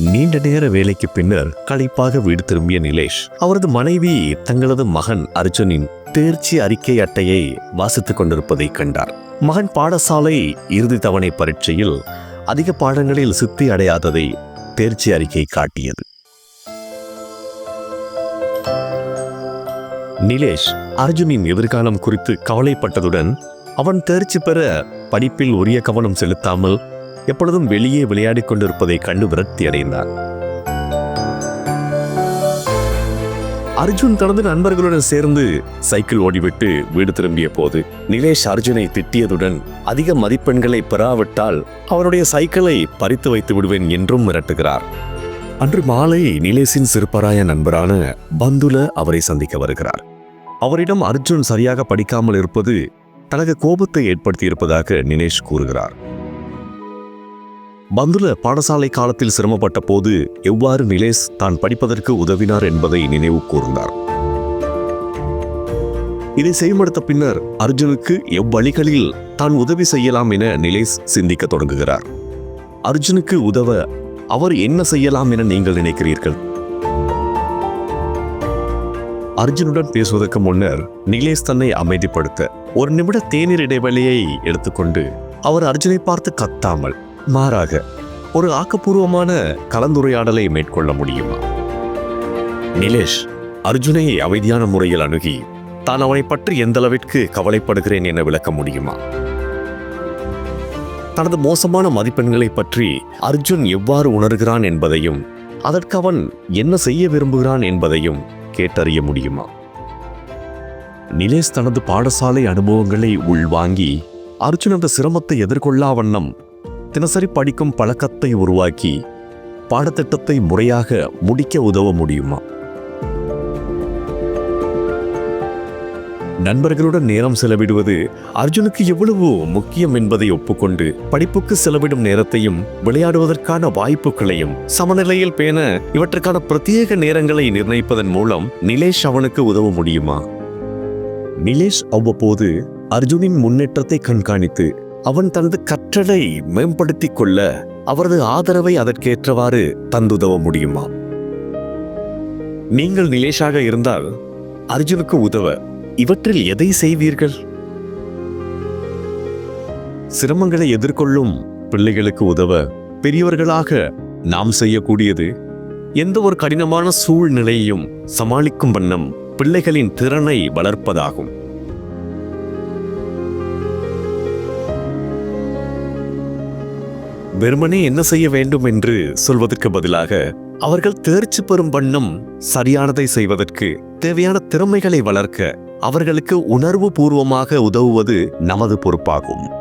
நீண்ட நேர வேலைக்கு பின்னர் களைப்பாக வீடு திரும்பிய நிலேஷ் அவரது மனைவி தங்களது மகன் அர்ஜுனின் தேர்ச்சி அறிக்கை அட்டையை வாசித்துக் கொண்டிருப்பதை கண்டார். மகன் பாடசாலை இறுதி தவணை பரீட்சையில் அதிக பாடங்களில் சித்தி அடையாததை தேர்ச்சி அறிக்கை காட்டியது. நிலேஷ் அர்ஜுனின் எதிர்காலம் குறித்து கவலைப்பட்டதுடன் அவன் தேர்ச்சி பெற படிப்பில் உரிய கவனம் செலுத்தாமல் எப்பொழுதும் வெளியே விளையாடிக் கொண்டிருப்பதை கண்டு விரக்தி அடைந்தார் அர்ஜுன் தனது நண்பர்களுடன் சேர்ந்து சைக்கிள் ஓடிவிட்டு வீடு திரும்பிய போது நிலேஷ் அர்ஜுனை திட்டியதுடன் அதிக மதிப்பெண்களை பெறாவிட்டால் அவருடைய சைக்கிளை பறித்து வைத்து விடுவேன் என்றும் மிரட்டுகிறார். அன்று மாலை நிலேஷின் சிறுபராய நண்பரான பந்துல அவரை சந்திக்க வருகிறார். அவரிடம் அர்ஜுன் சரியாக படிக்காமல் இருப்பது தனக்கு கோபத்தை ஏற்படுத்தியிருப்பதாக நினேஷ் கூறுகிறார். பந்துல பாடசாலை காலத்தில் சிரமப்பட்ட போது எவ்வாறு நிலேஷ் தான் படிப்பதற்கு உதவினார் என்பதை நினைவு கூர்ந்தார். இதை செயல்படுத்த பின்னர் அர்ஜுனுக்கு எவ்வழிகளில் தான் உதவி செய்யலாம் என நிலேஷ் சிந்திக்க தொடங்குகிறார். அர்ஜுனுக்கு உதவ அவர் என்ன செய்யலாம் என நீங்கள் நினைக்கிறீர்கள்? அர்ஜுனுடன் பேசுவதற்கு முன்னர் நிலேஷ் தன்னை அமைதிப்படுத்த ஒரு நிமிட தேநீர் இடைவெளியை எடுத்துக்கொண்டு அவர் அர்ஜுனை பார்த்து கத்தாமல் மாறாக ஒரு ஆக்கப்பூர்வமான கலந்துரையாடலை மேற்கொள்ள முடியுமா? நிலேஷ் அர்ஜுனை அமைதியான முறையில் அணுகி தான் அவனை பற்றி எந்த அளவிற்கு கவலைப்படுகிறேன் என விளக்க முடியுமா? தனது மோசமான மதிப்பெண்களை பற்றி அர்ஜுன் எவ்வாறு உணர்கிறான் என்பதையும் அதற்கு அவன் என்ன செய்ய விரும்புகிறான் என்பதையும் கேட்டறிய முடியுமா? நிலேஷ் தனது பாடசாலை அனுபவங்களை உள்வாங்கி அர்ஜுன் அந்த சிரமத்தை எதிர்கொள்ளா வண்ணம் தினசரி படிக்கும் பழக்கத்தை உருவாக்கி பாடத்திட்டத்தை முறையாக முடிக்க உதவ முடியுமா? நண்பர்களுடன் நேரம் செலவிடுவது அர்ஜுனுக்கு எவ்வளவு முக்கியம் என்பதை ஒப்புக்கொண்டு படிப்புக்கு செலவிடும் நேரத்தையும் விளையாடுவதற்கான வாய்ப்புகளையும் சமநிலையில் பேண இவற்றுக்கான பிரத்யேக நேரங்களை நிர்ணயிப்பதன் மூலம் நிலேஷ் அவனுக்கு உதவ முடியுமா? நிலேஷ் அவ்வப்போது அர்ஜுனின் முன்னேற்றத்தை கண்காணித்து அவன் தனது கற்றலை மேம்படுத்திக் கொள்ள அவரது ஆதரவை அதற்கேற்றவாறு தந்துதவ முடியுமா? நீங்கள் நிலேஷாக இருந்தால் அர்ஜுனுக்கு உதவ இவற்றில் எதை செய்வீர்கள்? சிரமங்களை எதிர்கொள்ளும் பிள்ளைகளுக்கு உதவ பெரியவர்களாக நாம் செய்யக்கூடியது எந்த ஒரு கடினமான சூழ்நிலையையும் சமாளிக்கும் வண்ணம் பிள்ளைகளின் திறனை வளர்ப்பதாகும். வெறுமனே என்ன செய்ய வேண்டும் என்று சொல்வதற்கு பதிலாக அவர்கள் தேர்ச்சி பெறும் வண்ணம் சரியானதை செய்வதற்கு தேவையான திறமைகளை வளர்க்க அவர்களுக்கு உணர்வு பூர்வமாக உதவுவது நமது பொறுப்பாகும்.